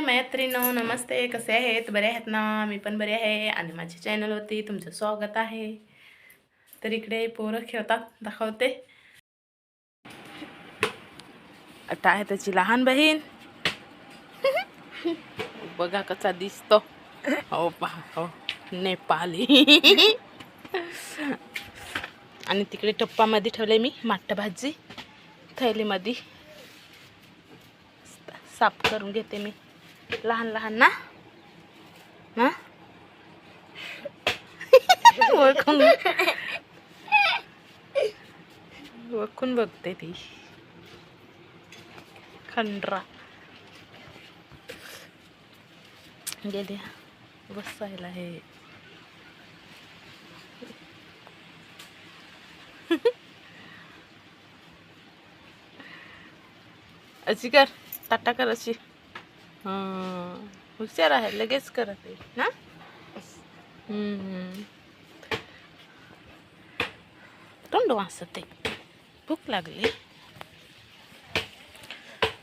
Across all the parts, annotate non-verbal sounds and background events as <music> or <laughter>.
हाय मैत्रिणो नमस्ते. कसे आहेत? बरे आहेत ना? मी पण बरे आहे. आणि माझ्या चॅनलवरती तुमचं स्वागत आहे. तर इकडे पोरं खेळतात. दाखवते. आता आहे त्याची लहान बहीण. बघा कसा दिसतो. हो पहा. हो नेपाली. आणि तिकडे टप्पामध्ये ठेवले मी माठ भाजी. थैलीमध्ये. साफ करून घेते मी. लहान लहान ना हा ओळखून ओळखून बघते ती खंडरा गेली बसायला हे अशी कर टाटा कर अशी हां हुशार आहे लगेच करत आहे. ना? तोंड वाचत आहे. भूक लागली.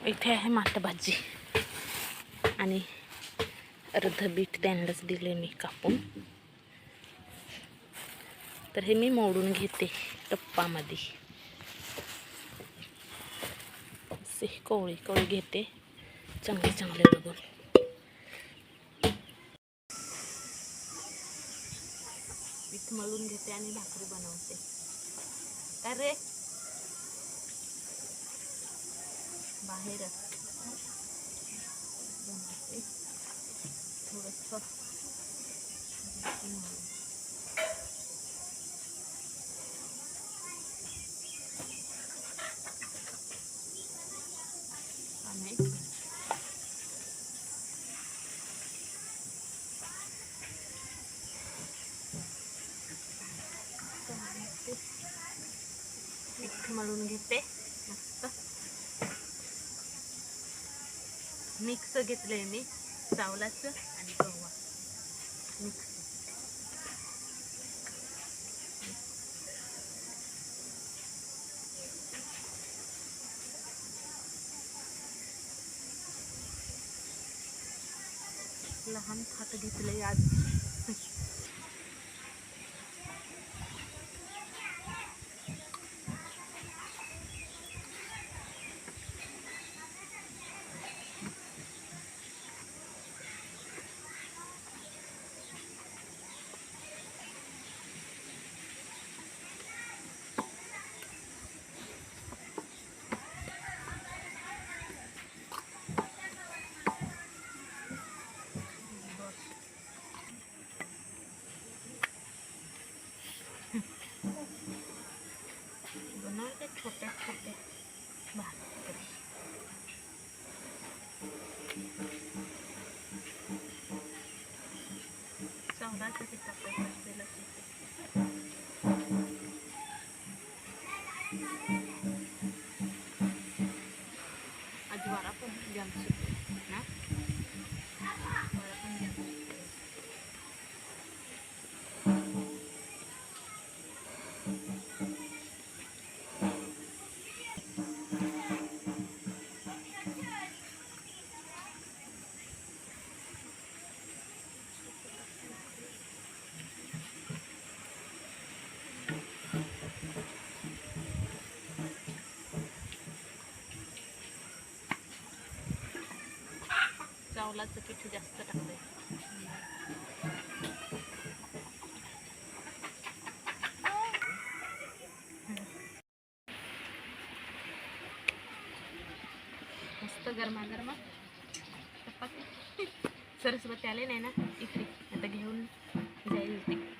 इथे आहे माठ भाजी. आणि अर्ध बीट त्यांनाच दिले मी कापून. तर हे मी मोडून घेते टप्पामध्ये. असे कोवळी घेते. चांगले चांगले बघून. पीठ मळून घेते आणि भाकरी बनवते. काय रे बाहेर. बनवते. थोडंसं मळून. आणि पीठ मळून घेते मस्त मिक्स घेतलंय मी चावलाचं आणि गव्हा मिक्स लहान थाट घेतलंय आज के छोटे छोटे बाप रे चौदाचे किती पकडलेलं Ajwara pun jam 10 Nah? Ajwara pun jam 10 कारलाचं पिठू जास्त टाकलं मस्त गरमा गरमा सरस्वती आले नाही ना इकडे. आता घेऊन जाईल ते.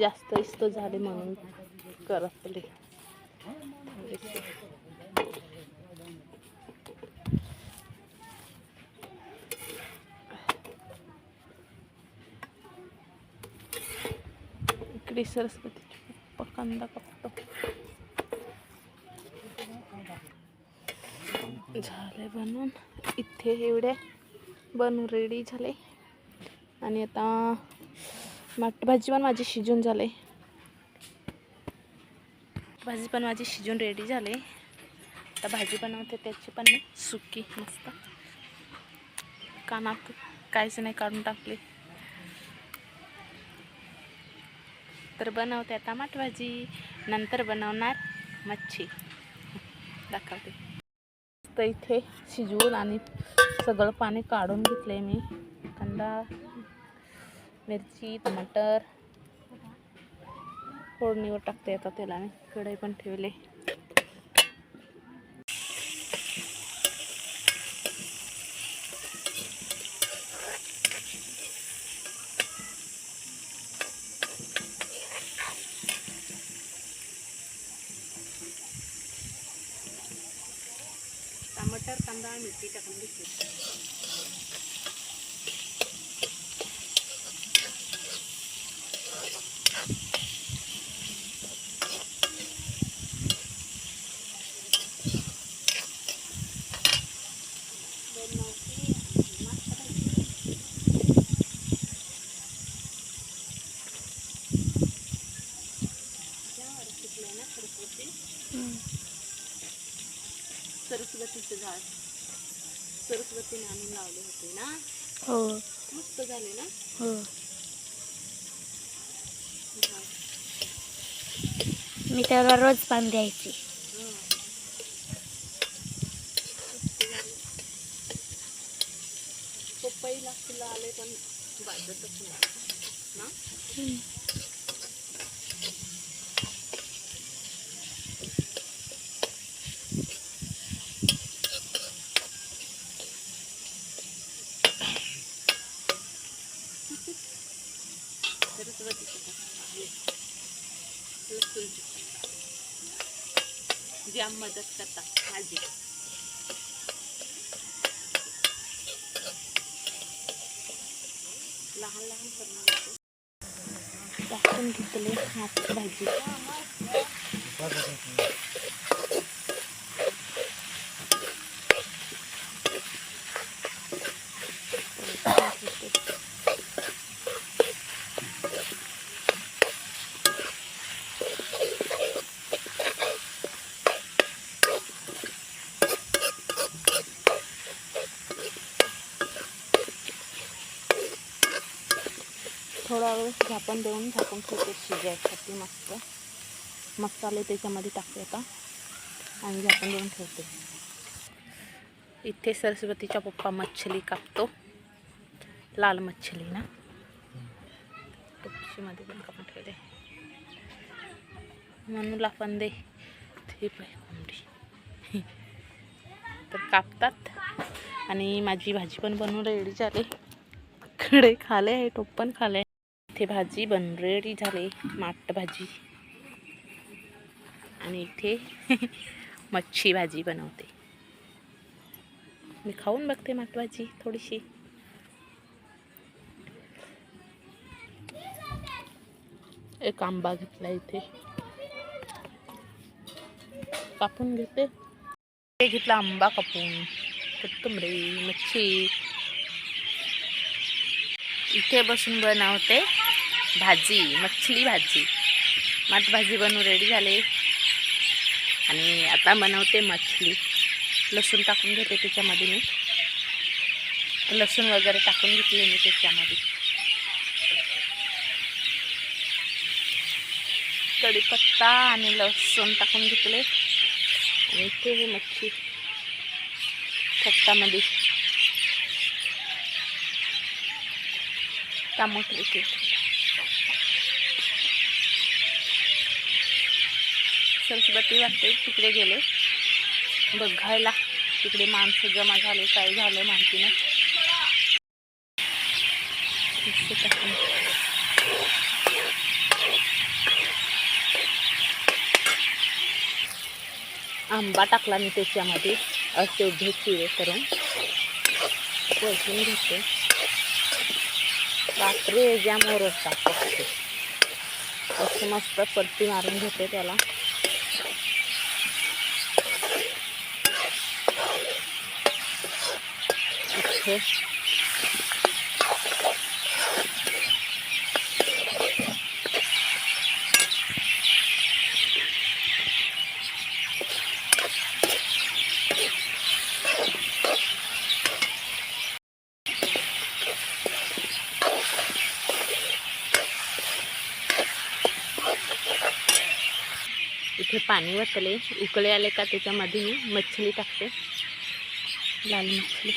जास्त इस्त झाले म्हणून करपले इकडे सरस्वतीची पप्पा कांदा कापतो. झाले बनवून. इथे एवढे बनून रेडी झाले. आणि आता भाजी पण माझी शिजून झाले भाजी पण माझी शिजून रेडी झाले. आता भाजी बनवते त्याची पण मी. सुकी मस्त. कानात काहीच नाही काढून टाकले. तर बनवते आता माठ भाजी. नंतर बनवणार मच्छी. दाखवते. तर इथे शिजवून आणि सगळं पाणी काढून घेतले मी. कांदा मिरची टमाटर. फोडणीवर टाकते आता त्याला मी कढई पण ठेवले. टमाटर कांदा मिरची टाकून घेतली सरस्वतीचं झाड. सरस्वतीने आणून लावले होते ना? हो. मस्त झाले ना? हो. मी त्याला रोज पाणी द्यायची. पपईला फुलं आले पण बाजतच नाही. ना? सरस्वतीचं झाड. मदत करता माझी लहान लहान करून टाकून घेतले हात भाजी थोडा वेळ झाकण देऊन झाकून ठेवते शिजायसाठी मस्त. मसाले त्याच्यामध्ये टाकते आता. आणि झाकून देऊन ठेवते. इथे सरस्वतीचा पप्पा मच्छली कापतो. लाल मच्छली ना? टोपशीमध्ये पण कापून ठेवते. म्हणून पण दे. ते कोंबडी. तर कापतात. आणि माझी भाजी पण बनवून रेडी झाली. खडे खाले आहे टोप पण खाले इथे भाजी बन रेडी झाले माठ भाजी. आणि इथे <laughs> मच्छी भाजी बनवते. मी खाऊन बघते माठ भाजी थोडीशी. एक आंबा घेतला इथे. कापून घेते. हे घेतला आंबा कापून. कोथिंबरी मच्छी. इथे बसून बनवते. भाजी मच्छली भाजी. मात भाजी बनवून रेडी झाले. आणि आता बनवते मछली लसूण टाकून घेते त्याच्यामध्ये मी. लसूण वगैरे टाकून घेतले मी त्याच्यामध्ये. कढीपत्ता आणि लसूण टाकून घेतले. आणि इथे हे मच्छी. फक्तामध्ये टमाटर इथे. सरस्वती वाटते तिकडे गेले. बघायला तिकडे माणसं जमा झाले काय झालं माहिती नाही. आंबा टाकला मी त्याच्यामध्ये असे चिरे करून. परतून घेते. रात्री ज्या मोर असतात मस्त परती मारून घेते त्याला. इथे. इथे पाणी वतले उकळे आले का त्याच्यामध्ये मी? मच्छली टाकते. लाल मच्छली.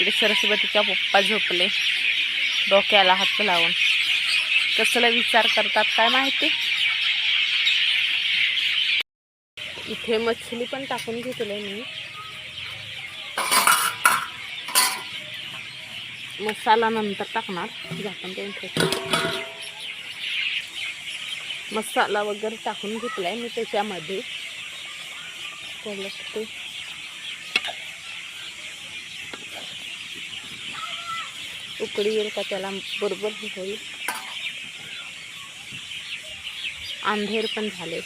इकडे सरस्वतीचा पप्पा झोपले. डोक्याला हात लावून. कसला विचार करतात काय माहिती? इथे मच्छली पण टाकून घेतले मी. मसाला नंतर टाकणार. म्हणजे झाकण देऊन मसाला वगैरे टाकून घेतलाय मी त्याच्यामध्ये. त्याला ते उकडी येईल का त्याला? बरोबर होईल. आंधेर पण झाले.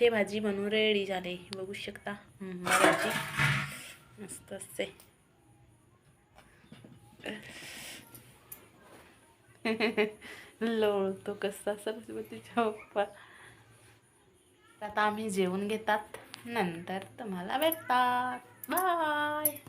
ते भाजी बनवून रेडी झाले. बघू शकता. भाजी. मस्त असते. लोळतो कसा सरस्वतीच्या पप्पा. आता आम्ही जेवून घेतात. नंतर तुम्हाला भेटतात. Bye.